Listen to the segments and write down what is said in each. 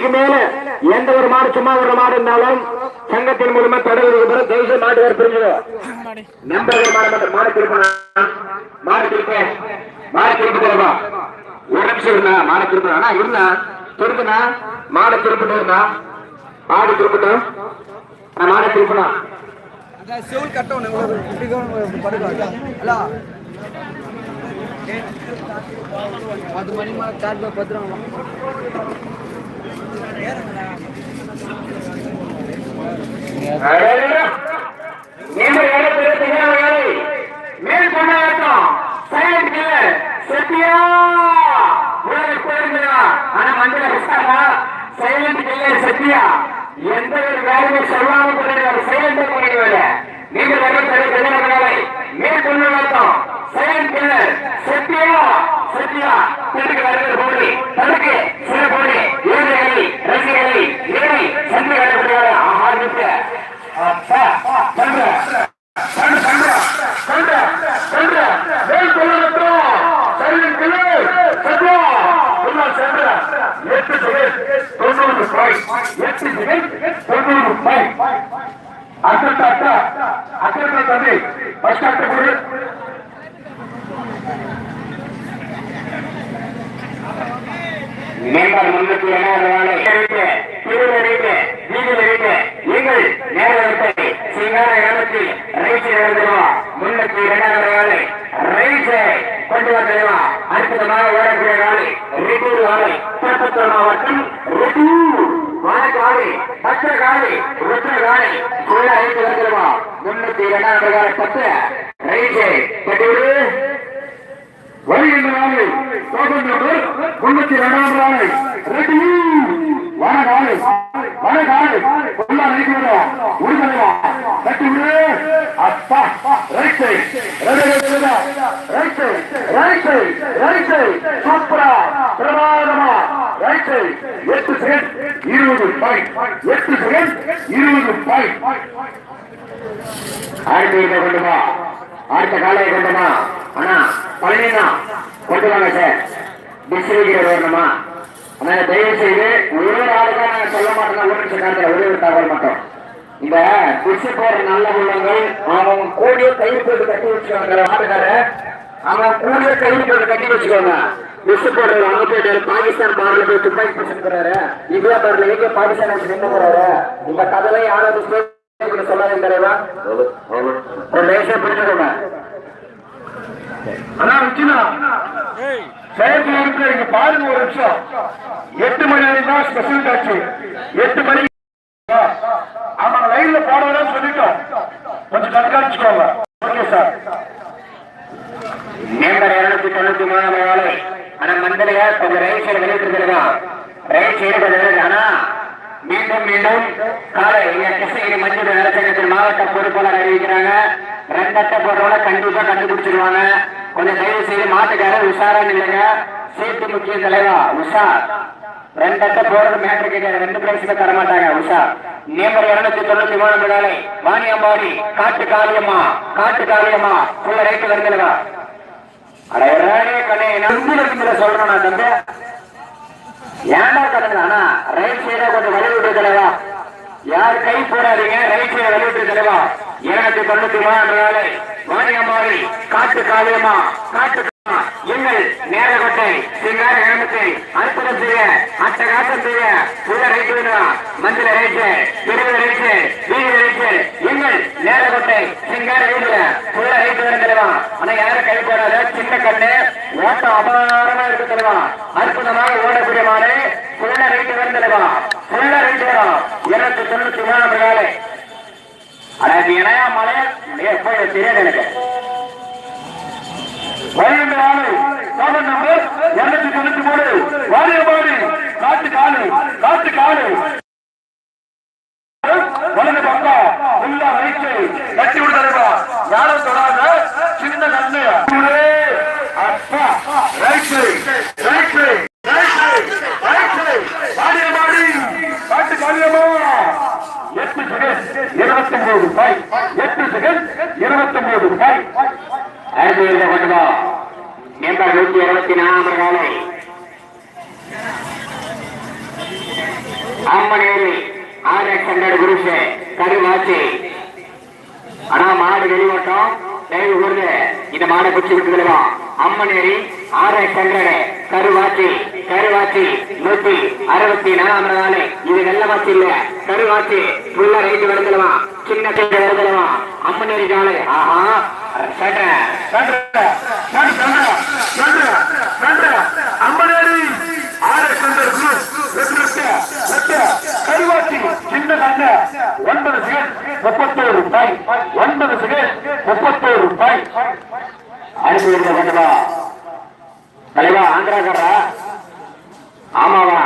இதுக்கு மேல எந்த ஒரு மாடு சும்மா ஒரு மாடு இருந்தாலும் சங்கத்தின் மூலமா தொடர்பு பெறும் தயவுசெய்து மாடு வேறு புரிஞ்சுக்கோ நம்பர்கள் மாடு மட்டும் மாடு திருப்பணும் மாடு திருப்ப மாடு திருப்பி தருவா ஒரு நிமிஷம் இருந்தா மாடு திருப்பணும் ஆனா இருந்தா திருப்பினா மாடை திருப்பிட்டு இருந்தா மாடு திருப்பட்டும் நான் மாடை திருப்பணும் அதான் செவுல் கட்டணும் பத்து மணி மேலே பத்து ரூபா நீங்கள் இடத்துல தெரியாதவர்களை மேல் கொண்டாட்டம் சைலண்ட் கில்லர் சத்யா உலக போயிருந்தா ஆனா மஞ்சள் விசாரா சைலண்ட் கில்லர் சத்யா எந்த ஒரு வேலையும் சொல்லாம பண்ணிடுவாரு சைலண்டா பண்ணிடுவாரு நீங்கள் இடத்துல தெரியாதவர்களை மேல் கொண்டாட்டம் சைலண்ட் மேம்பாடு முன்னூத்தி எண்ணாயிரம் திருவரைக்கு வீதியிலிருந்து நீங்கள் நேரத்தை சிங்கார இடத்தில் ரைஸ் எழுதுவா முன்னூத்தி இரண்டாயிரம் வேலை ரைஸ் கொண்டு வந்ததுவா அற்புதமாக ஓடக்கூடிய வேலை ரிட்டூர் வேலை திருப்பத்தூர் மாவட்டம் ரிட்டூர் வானக்காலை பத்திரகாலை ருத்ரகாலை உள்ள ஐந்து வந்துடுவா முன்னூத்தி இரண்டாயிரம் வேலை பத்து. ரைஸ் கட்டிவிடு வருகின்ற நாளை தோட்டந்தோடு முன்னூத்தி இரண்டாம் நாளை ரெடி வனகாலை வனகாலை கொல்லா நைக்குவதா உடுதலைவா கட்டி விடு. அப்பா right side right side right side right side சூப்பரா பிரமாதமா. ரைட் சைட் எட்டு செகண்ட் இருபது பாயிண்ட் எட்டு செகண்ட் இருபது பாயிண்ட் அடுத்த கொண்டுமா அடுத்த காலையை கொண்டுமா பழனிண்ணா கொண்டு வாங்க சார் டிஸ்ட்ரிபியூட்டர் வரணுமா? அதனால தயவு செய்து ஒரே ஆளுக்கா நான் சொல்ல மாட்டேன் ஒரு நிமிஷம் ஒரே ஒரு தகவல் மட்டும். இந்த டிஸ்ட்ரி போற நல்ல உள்ளங்கள் அவன் கூடிய கயிறு போட்டு கட்டி வச்சுக்கோங்க ஆட்டுக்கார அவன் கூடிய கயிறு போட்டு கட்டி வச்சுக்கோங்க. டிஸ்ட்ரி போடுறது அங்க போயிட்டு பாகிஸ்தான் பார்ல போய் துப்பாக்கி பிடிச்சிருக்கிறாரு இந்தியா பார்ல எங்க பாகிஸ்தான் நின்று போறாரு? இந்த கதலை யாராவது சொல்லாதீங்க தலைவா. ஒரு லேசா பிடிச்சிக்கோங்க அண்ணா விச்சினா. செயற்கை இருக்கிற இங்க பாருங்க ஒரு நிமிஷம். எட்டு மணி வரைக்கும் தான் ஸ்பெஷல் டாக்ஸி எட்டு மணி. ஆமா லைன்ல போனவங்க சொல்லிட்டோம். கொஞ்சம் கண்காணிச்சுக்கோங்க. ஓகே சார் நம்பர் இருநூத்தி தொண்ணூத்தி மூணாம் வேலை ஆனா மண்டலையா கொஞ்சம் ரைட் சைடு வெளியிட்டு ரைட் சைடு கொஞ்சம் ஆனா மீண்டும் மீண்டும். காலை இங்க கிருஷ்ணகிரி மஞ்சள் நலச்சங்கத்தின் மாவட்ட பொறுப்பாளர் அறிவிக்கிறாங்க. ரெண்டட்ட போடுறவங்க கண்டிப்பா கண்டுபிடிச்சிருவாங்க. கொஞ்சம் தயவு செய்து மாட்டுக்காரர் உஷாரா இல்லைங்க சீட்டு முக்கிய தலைவா உஷா. ரெண்டட்ட போறது மேட்ரு கிடையாது. ரெண்டு பிரைஸ்ல தர மாட்டாங்க உஷா. நேமர் இருநூத்தி தொண்ணூத்தி மூணு வேலை வாணியம்பாடி காட்டு காளியம்மா காட்டு காளியம்மா. ஃபுல்ல ரைட்டு வருங்களா அட கண்ணே நம்பி சொல்றேன் நான் தம்பி. ஏன்டா கத்துங்க ஆனா ரைட் சைடா கொஞ்சம் வழி விட்டு தலைவா. யார் கை போடாதீங்க ரைட் சைடு வழி விட்டு தலைவா. இருநூத்தி தொண்ணூத்தி மூணாம் நாளை வாணியம்மாவி காட்டு காவியமா காட்டு எங்கள் நேரகொட்டை சிங்கார கிராமத்தை அற்புதம் செய்ய அட்டகாசம் செய்ய உள்ள ரைட்டு வேணும் மஞ்சள் ரைட்டு இருபது ரைட்டு வீடு ரைட்டு எங்கள் நேரகோட்டை சிங்கார வீடுல உள்ள ரைட்டு வேணும் தலைவா. ஆனா யாரும் கை போடாத சின்ன கண்ணு ஓட்டம் அபாரமா இருக்கு தலைவா. அற்புதமாக ஓடக்கூடிய மாடு உள்ள ரைட்டு வேணும் தலைவா. உள்ள ரைட்டு வரும் இருநூத்தி தொண்ணூத்தி மூணாம் நாளை அதாவது இணையா மலையா தெரியாது எனக்கு. பன்னிரண்டு ஆளு மோகன் நம்பர் இருநூத்தி தொண்ணூத்தி மூணு. வாரியபாடி காட்டு காலு காட்டு காலு வலது பக்கம் உள்ள வயிற்று கட்டி விடுதலைவா யாரும் தொடாத சின்ன கண்ணு. அப்பா. Right right right right. வாரியபாடி காட்டு காலியம்மா எட்டு செகண்ட். ஒன்பது ரூபாய் எட்டு செகண்ட் இருபத்தி ஒன்பது ரூபாய். அடுத்து எழுதப்பட்டதோ கொண்டு நம்பர் நூத்தி இருபத்தி நாலாம் காலை அம்மனேரி ஆர் எக்ஸ் ஹண்ட்ரட் குருசு கருவாச்சி. ஆனா மாடு வெளிவட்டம் தயவு கூர்ந்து இந்த மாடை குச்சி விட்டுதா அம்மனேரி ஆர் எக்ஸ் கருவாச்சி கருவாச்சி நூத்தி அறுபத்தி நாலாம் நாள் இது வெள்ளவாச்சி இல்ல கருவாச்சி உள்ள ரைட்டு வந்துடலாம் சின்ன கைட்டு வருதலவா அம்மனேரி காலை ஆஹா அம்மனேரி ஆர்எஸ் கருவாச்சி சின்ன கண்ண ஒன்பது செகண்ட் முப்பத்தோரு ரூபாய் ஒன்பது முப்பத்தோரு ரூபாய் அனுப்பி விடுங்க கொண்டுவா தலைவா ஆந்திராக்காரா ஆமாவா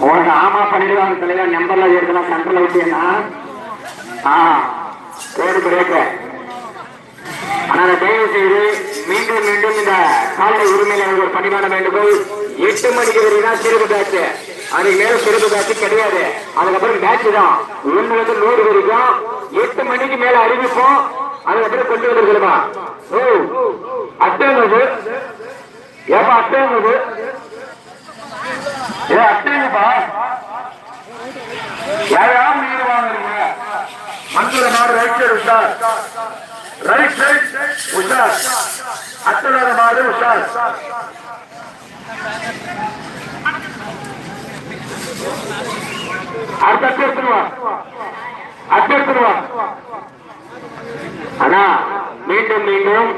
உனக்கு ஆமா பண்ணிடுவாங்க தலைவர் நம்பர்ல இருக்கலாம் சென்ட்ரல் விட்டீங்கன்னா ஆ கோடு பிரேக்க ஆனா தயவு செய்து மீண்டும் மீண்டும் இந்த காலை எனக்கு ஒரு பணிமான வேண்டுகோள் எட்டு மணிக்கு வரைக்கும் சிறப்பு பேட்ச் அதுக்கு மேல சிறப்பு பேட்ச் கிடையாது. அதுக்கப்புறம் பேட்ச் தான். ஒண்ணு வந்து நூறு வரைக்கும் எட்டு மணிக்கு மேல அறிவிப்போம். அதுக்கப்புறம் கொண்டு வந்துருக்கிறோமா ஓ அட்டேங்குது ஏப்பா அட்டேங்குது ஏ அட்டேங்கப்பா யாராவது நீங்க வாங்குறீங்க? மஞ்சள் மாடு ரைட் சைடு உஷார். ரைட் சைடு உஷார். அத்தலாத மாடு உஷார். அடுத்த அட்டை எடுத்துருவா அட்டை ஆனா மீண்டும் மீண்டும்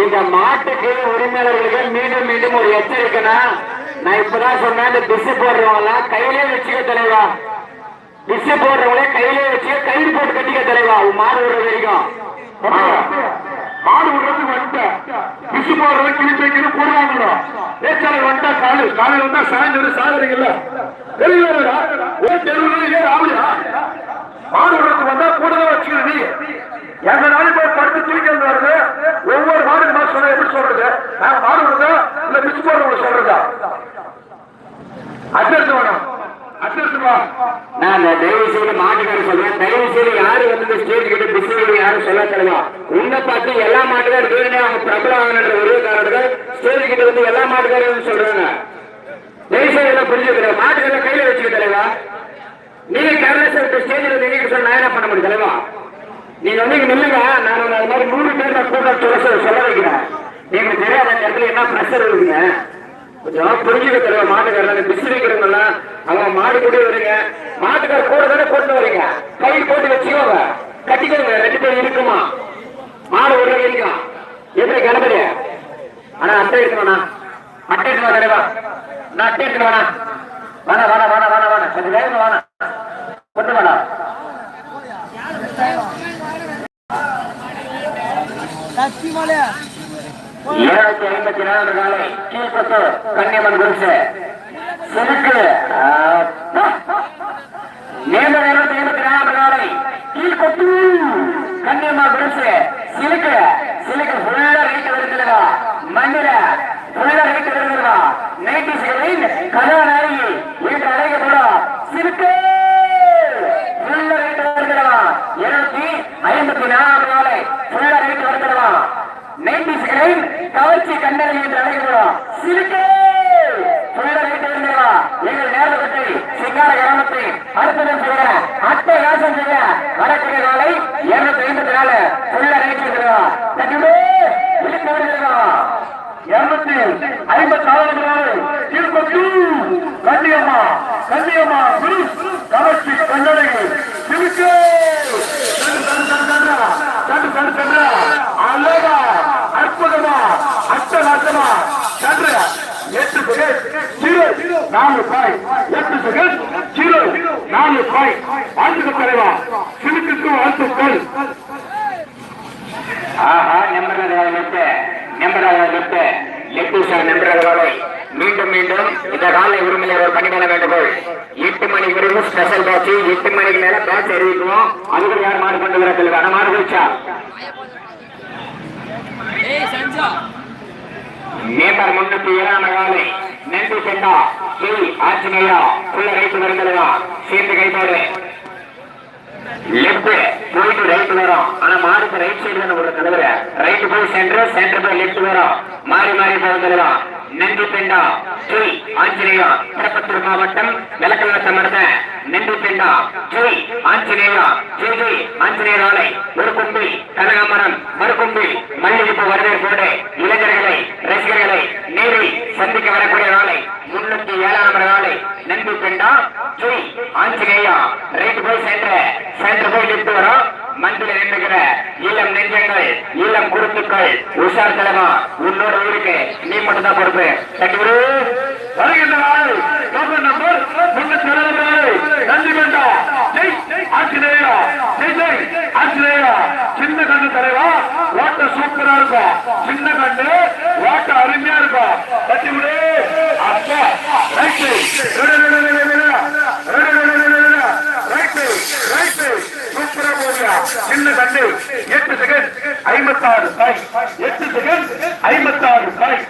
இந்த மாட்டுக்கு உரிமையாளர்களுக்கு மீண்டும் மீண்டும் ஒரு எச்சரிக்கைனா நான் இப்பதான் சொன்னேன் இந்த பிசு போடுறவங்களாம் எல்லாம் கையிலே வச்சுக்க தலைவா. பிசு போடுறவங்களே கையிலே வச்சுக்க கயிறு போட்டு கட்டிக்க தலைவா. உன் மாடு விடுற வரைக்கும். மாடு விடுறது வந்துட்ட. பிசு போடுறது கிழிச்சு வைக்கிறது போடுவாங்களோ ஏச்சாளர் வந்துட்டா காலு. காலையில் வந்தா சாயந்தரம் சாகுறீங்கல்ல தெரியல ஒரு தெருவில் ஏன் ஆகுயா மாடு விடுறது வந்தா கூட தான் வச்சுக்கிறது நீ. எங்க நாலு பேர் படுத்து தூக்கி வந்து வருது. ஒவ்வொரு மாடு எப்படி சொல்றது? நாங்க மாடு விடுறதா இல்ல மிஸ் போடுறவங்க சொல்றதா? அட்ரஸ் வேணும். நான் தயவு செய்து மாட்டுக்காரர் சொல்றேன். தயவு செய்து யாரு வந்து ஸ்டேஜ் கிட்ட யாரும் சொல்ல தருவா உன்னை பார்த்து எல்லா மாட்டுக்காரும் வேணும்னே அவங்க பிரபலம் ஆகணுன்ற ஒரே காரணத்துக்கு ஸ்டேஜ் கிட்ட வந்து எல்லா மாட்டுக்காரும் சொல்றாங்க. தயவு செய்து எல்லாம் புரிஞ்சுக்கிற மாட்டுக்கார கையில வச்சுக்க தலைவா. நீங்க கேர்லெஸ் ஸ்டேஜ்ல நீங்க என்ன பண்ண முடியும் தலைவா? நீங்க வந்து இங்க நில்லுங்க. நான் அது மாதிரி நூறு பேர் நான் கூட சொல்ல சொல்ல- வைக்கிறேன். எங்களுக்கு தெரியாத அந்த இடத்துல என்ன ப்ரெஷர் இருக்குங்க? கொஞ்சம் புரிஞ்சுக்க தெரியும்? மாட்டுக்காரங்க பிசி வைக்கிறவங்க அவங்க மாடு கூட வருங்க. மாட்டுக்கார கூட தானே கொண்டு வரீங்க? கை போட்டு வச்சுக்கோங்க. கட்டிக்கோங்க. ரெண்டு பேர் இருக்குமா? மாடு ஒரு வரைக்கும் எப்படி கிளம்புறிய ஆனா அட்டை எடுக்கணும்ண்ணா அட்டை எடுத்துவா தலைவா நான் அட்டை எடுக்கணும் வேணா வேணா வேணா வேணா வேணா வேணா கொஞ்சம் வேகமா வேணா கொண்டு வேணா சக்தி இருநூத்தி ஐம்பத்தி நாலு நாளை கீழ்பத்து கன்னியம்மன் குருசு செருக்கு இருநூத்தி ஐம்பத்தி நாலு நாளை கீழ்பத்து கன்னியம்மன் குருசு சிலுக்கு சிலுக்கு ஃபுல்லா ரேட்டு வருதுலவா மண்ணில ஃபுல்லா ரேட்டு வருதுலவா நைட்டிஸ்களின் கதாநாயகி அழைக்கப்படும் சிலுக்கு ஃபுல்லா ரேட்டு வருதுலவா இருநூத்தி ஐம்பத்தி நாலு நாளை ஃபுல்லா ரேட்டு வருதுலவா நைன்டிஸ்களின் கவர்ச்சி கண்டனை என்று அழைக்கப்படும் சிலுக்கு சொல்ல வைத்து இருந்தவா எங்கள் நேரத்தை சிங்கார கிராமத்தை அற்புதம் செய்ய அட்டை யாசம் செய்ய வரக்கூடிய நாளை இருநூத்தி ஐம்பத்தி நாலு சொல்ல ரைட் இருக்கிறவா தட்டுமே இழுத்து விடுகிறவா இருநூத்தி ஐம்பத்தி நாலு நாள் திருப்பதி கண்ணியம்மா கண்ணியம்மா குரு கவர்ச்சி கண்டனைகள் திருக்கு சண்டு அழகா அற்புதமா அட்டநாசமா சண்டு எட்டு செகண்ட் ஜீரோ நாலு பாய் எட்டு செகண்ட் ஜீரோ நாலு பாய் வாழ்த்துக்க தலைவா சிலுக்குக்கு வாழ்த்துக்கள் ஆஹா நம்பர் நம்பர் நம்பராக லெப்ட் லெப்ட் சார் நம்பராக மீண்டும் மீண்டும் இந்த காலை உரிமையில ஒரு பணிபட வேண்டுகோள். எட்டு மணி வரைக்கும் ஸ்பெஷல் பேட்ச் எட்டு மணிக்கு மேல பேட்ச் அறிவிக்குவோம் அதுக்கு யார் மாடு கொண்டு வர சொல்லுங்க? அந்த மாடு சஞ்சா. நேபர் முன்னூத்தி ஏழாம் காலை நன்றி ஸ்ரீ ஆஞ்சநேயா உள்ள ரைட்டு வருகிறதா சேர்ந்து கைப்பாடு. லெப்ட் போயிட்டு ரைட் வரும். ஆனா மாடுக்கு ரைட் சைடு தானே ஒரு தலைவர்? ரைட் போய் சென்டர் சென்டர் போய் லெஃப்ட் வரும். மாறி மாறி போகிறதா நன்றி பெண்டா. ஸ்ரீ ஆஞ்சநேயா. திருப்பத்தூர் மாவட்டம் விளக்கல் கண்ணா ஜெய் ஆஞ்சநேயா. ஜெய் ஜெய் ஆஞ்சநேயர் ஆலை ஒரு கும்பி கனகாமரம். மறுகும்பி மல்லிகைப்பூ வரவேற்போடு இளைஞர்களை ரசிகர்களை நேரில் சந்திக்க வரக்கூடிய நாளை. முன்னூத்தி ஏழாம் நம்பர் நாளை. நம்பி பெண்டா. ஜெய் ரைட் போய் சென்று சென்று போய் நின்று வரும். மந்தில நின்றுகிற இளம் நெஞ்சங்கள் இளம் குருத்துக்கள் உஷார் தலைவா உன்னோட ஊருக்கு நீ மட்டும் தான் பொறுப்பு. தட்டி விடு வருகின்ற நாள் நம்பர் முன்னூத்தி நாள். நன்றி ஜெய் ஆஞ்சநேயா. ஜெய் ஜெய் ஆஞ்சநேயா. சின்ன கண்ணு தலைவா. ஓட்ட சூப்பரா இருக்கும் சின்ன கண்ணு ஓட்ட அருமையா இருக்கும் தட்டி அப்பா ரைட்டு ரைட்டு சூப்பரா போறியா சின்ன கண்ணு எட்டு செகண்ட் ஐம்பத்தாறு காய் எட்டு செகண்ட் ஐம்பத்தாறு காய்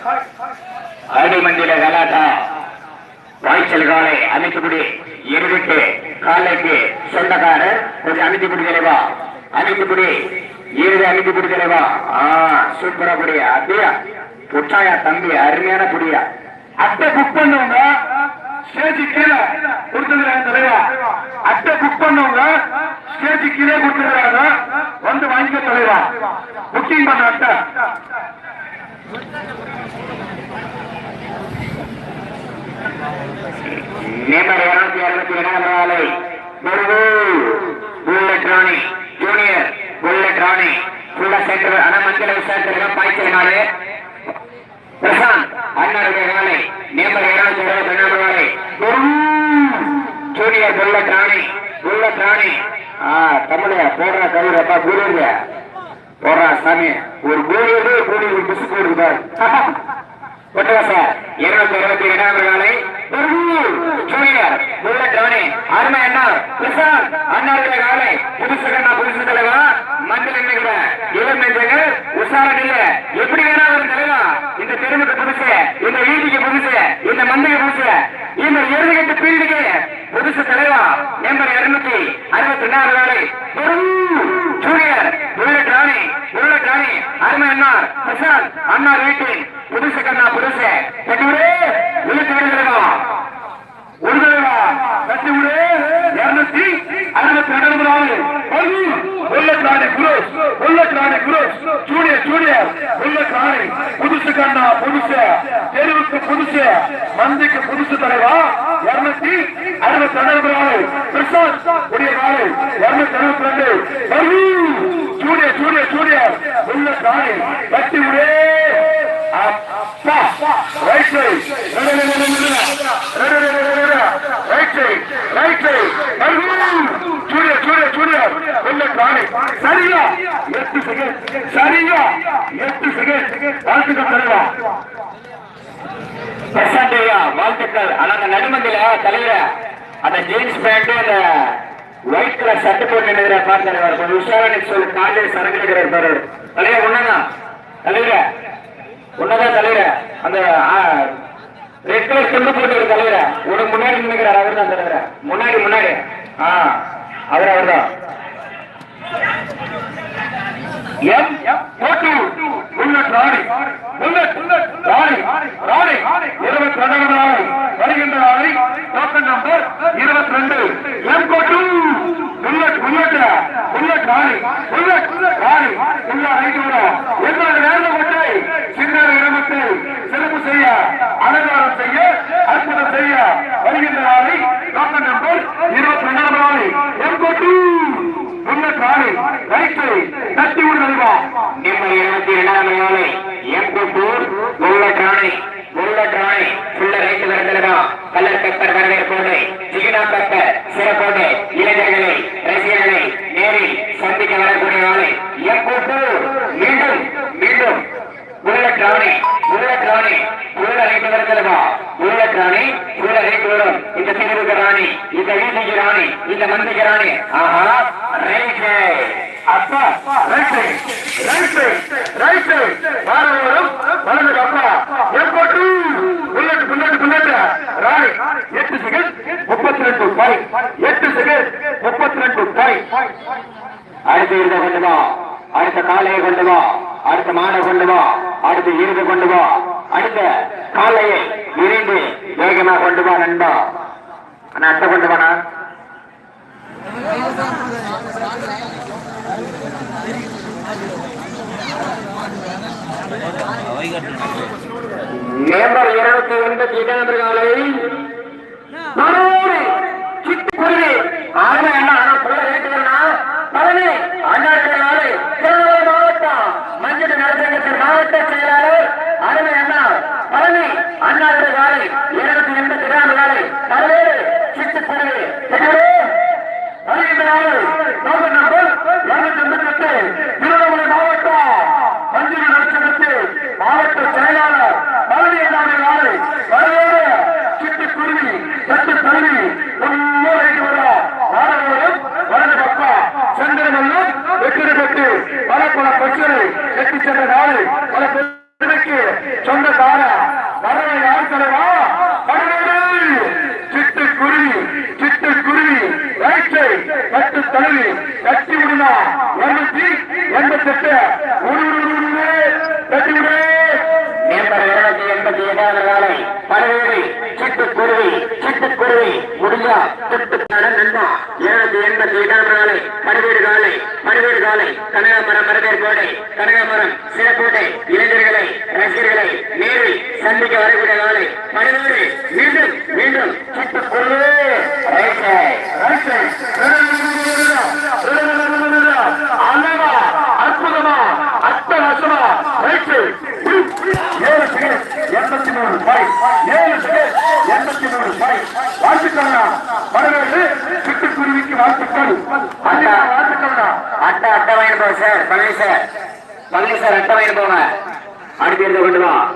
அடிமந்தில கலாட்டா. வாய்ச்சல் காலை அமைத்துக்குடி இறுதிக்கு காலைக்கு சொந்தக்காரர். கொஞ்சம் அமைத்து அமைத்து ஆ சூப்பரா புடியா அப்படியா? புட்டாயா தம்பி அருமையான புடியா அட்டை புக் பண்ணவங்க ஸ்டேஜ் கீழே கொடுத்துருக்காங்க தலைவா. அட்டை புக் பண்ணவங்க ஸ்டேஜ் கீழே கொடுத்துருக்காங்க வந்து வாங்கிக்க தலைவா. புக்கிங் பண்ண அட்டை. நம்பர் இருநூத்தி அறுபத்தி இரண்டாம் நாளை bullet Rani junior bullet Rani புள்ள சென்டர் அனமஞ்சல விசாரத்திற்கு பாய்ச்சல் நாடு பிரசாந்த் அண்ணனுடைய நாளை நம்பர் இருநூத்தி இருபத்தி ரெண்டாம் நாளை junior bullet Rani bullet Rani ஆ தமிழ குருங்க சாமி. ஒரு கோலியோடு கூடி ஒரு பிசு போடுறாரு கொட்டவா சார் இருநூத்தி இருபத்தி இரண்டாம் நாளை ஜூனியர் புல்லட் அருமை அண்ணா பிரசாந்த் அண்ணாவுடைய காலை புதுசு கண்ணா புதுசு தலைவா மஞ்சள் இளம் எப்படி வேணா ஒரு தலைவா? இந்த தெருவுக்கு புதுசு இந்த வீதிக்கு புதுசு இந்த மந்தைக்கு புதுசு. இந்த இறுதிக்கட்டு புதுசு தலைவா. நம்பர் இருநூத்தி அறுபத்தி ரெண்டாவது நாளை புல்லட் ராணி புல்லட் ராணி அருமை அண்ணா பிரசாத் அண்ணா வீட்டில் புதுசு கண்ணா புதுசு. கட்டிவிடு இழுத்து விடுகிறதா. விடுதலைவா கட்டி இருநூத்தி அறுபத்தி ரெண்டு நாள் bullet cross bullet cross. Junior junior புதுசு கண்ணா புதுசு. தெருவுக்கு புதுசு மந்திக்கு புதுசு தலைவா. இருநூத்தி அறுபத்தி ரெண்டு நாள் பிரசாத் உடைய நாள் இருநூத்தி அறுபத்தி ரெண்டு. சூரிய சூரிய ஜூனியர் உள்ள ராணி கட்டி விடு. அப்பா. Right side right side right side junior junior junior bullet Rani சரியா எட்டு செகண்ட் சரியா? எட்டு செகண்ட் வாழ்த்துக்கள் தலைவா. பிரசாந்தையா வாழ்த்துக்கள். ஆனா அந்த நடுமந்தில தலைவர. அந்த ஜீன்ஸ் பேண்ட் அந்த ஒயிட் கலர் சட்டை போட்டு நினைக்கிற பாரு தலைவர். கொஞ்சம் உஷாரா சொல்லு. காலையில் சரங்கிடுகிறார் பாரு. தலைவர் ஒண்ணுதான் தலைவர. ஒன்னதான் தலைவர. அந்த ரெட் கலர் துண்டு போட்டு ஒரு தலைவர. உனக்கு முன்னாடி நினைக்கிறார் அவர் தான் தலைவர. முன்னாடி முன்னாடி. ஆ அவர் அவர் தான். எம் போட்டு புல்லட் ராணி. புல்லட் ராணி. ராணி. இருபத்தி ரெண்டாவது வருகின்ற நாளை டோக்கன் நம்பர் இருபத்தி ரெண்டு. எம் கோட்டு புல்லட் ராணி புல்லட் ராணி உள்ள ஐந்து வரும் எந்த நேரம் கொண்டை சின்ன இடமத்தை சிறப்பு செய்ய அலங்காரம் செய்ய அற்புதம் செய்ய வருகின்ற நாளை டோக்கன் நம்பர் இருபத்தி ரெண்டாவது நாளை எம் கோட்டு புல்லட் ராணி ரைட் தட்டி விடு நல்வா நிம்மதி இருபத்தி இரண்டாம் நாளை எம்பூர் புல்லட் ராணி புல்லட் ராணி புள்ள ரைட்டு வரதலகா கலர் பெப்பர் வரவேற்போடு ஜிகினா பெப்பர் சிறப்போடு இளைஞர்களை ரசிகர்களை நேரில் சந்திக்க வரக்கூடிய நாளை மீண்டும் மீண்டும். புல்லட் ராணி புல்லட் ராணி புள்ள ரைட்டு வரதலகா புல்லட் ராணி புள்ள ரைட்டு வரும் இந்த திருவுக்கு ராணி இந்த வீதிக்கு ராணி இந்த மந்திக்கு ராணி. ஆஹா ரைட்டு. அப்பா ரைட் ரைட் ரைட் வாரம் வலது அப்பா. எப்போட்டு புல்லட் புல்லட் புல்லட் ராணி எட்டு செகண்ட் முப்பத்தி ரெண்டு பாய் எட்டு செகண்ட் முப்பத்தி ரெண்டு பாய் அடுத்த இருந்த அடுத்த காலையை கொண்டு வா அடுத்த மாடை கொண்டு வா அடுத்த இருந்து கொண்டு வா அடுத்த காலையை இருந்து வேகமா கொண்டு வா நண்பா. ஆனா அத்தை கொண்டு வானா நவம்பர் இருநூத்தி எண்பத்தி எட்டாம் காலை. மனோடு சிட்டுக்குருவி. ஆர்மை அண்ணா ஆனா சொல்ல வேண்டியதுன்னா பழனி அண்ணாடி மாவட்டம் மஞ்சள் நலசங்கத்தின் மாவட்ட செயலாளர் அருமை அண்ணா பழனி அண்ணாடி காலை இருநூத்தி எண்பத்தி எட்டாம் காலை பல்வேறு சிட்டுக்குருவி வருகின்ற நாள் நோக்கம் நம்பர் இருநூத்தி எண்பத்தி எட்டு திருவண்ணாமலை மாவட்டம் மஞ்சள் நலசங்கத்தில் மாவட்ட செயலாளர் பழனி அண்ணாடி காலை பல்வேறு சிட்டுக்குருவி சட்டு தழுவி முன்னோரைக்கு வர மாணவர்களும் வலது பக்கம் செந்திரமல்லும் வெற்றி பெற்று பல பல பிரச்சனை எட்டி சென்ற நாடு பல பிரச்சனைக்கு சொந்தக்கார வரவை யார் தலைவா? சிட்டுக்குருவி சிட்டுக்குருவி வயிற்றை கட்டு தழுவி கட்டி விடுனா இருநூத்தி எண்பத்தி எட்டு கட்டி விடு இருநூத்தி எண்பத்தி ஏழாவது நாளை பரவேடி சிட்டுக்குருவி சிட்டுக்குருவி நண்பா. இருநூத்தி எண்பத்தி நாளை காலை படுவீடு காலை கனகாமரம் மரபேர் கோடை கனகாமரம் சிறப்போட்டை இளைஞர்களை ரசிகர்களை நேரில் சந்திக்க வரக்கூடிய நாளை படுவீடு மீண்டும் மீண்டும் சிட்டுக்குருவி கொள்ளு அழகா அற்புதமா அட்டகாசமா ஏழு செகண்ட் எண்பத்தி மூணு பாய் ஏழு செகண்ட் எண்பத்தி மூணு பாய் வாழ்த்துக்கள்னா வரவேற்று சிட்டுக்குருவிக்கு வாழ்த்துக்கள். அண்ணா அட்டை அட்டை வாங்கி போங்க sir. Palani sir. Palani sir அட்டை வாங்கி போங்க. அடுத்து எடுத்துக்கொண்டுதான்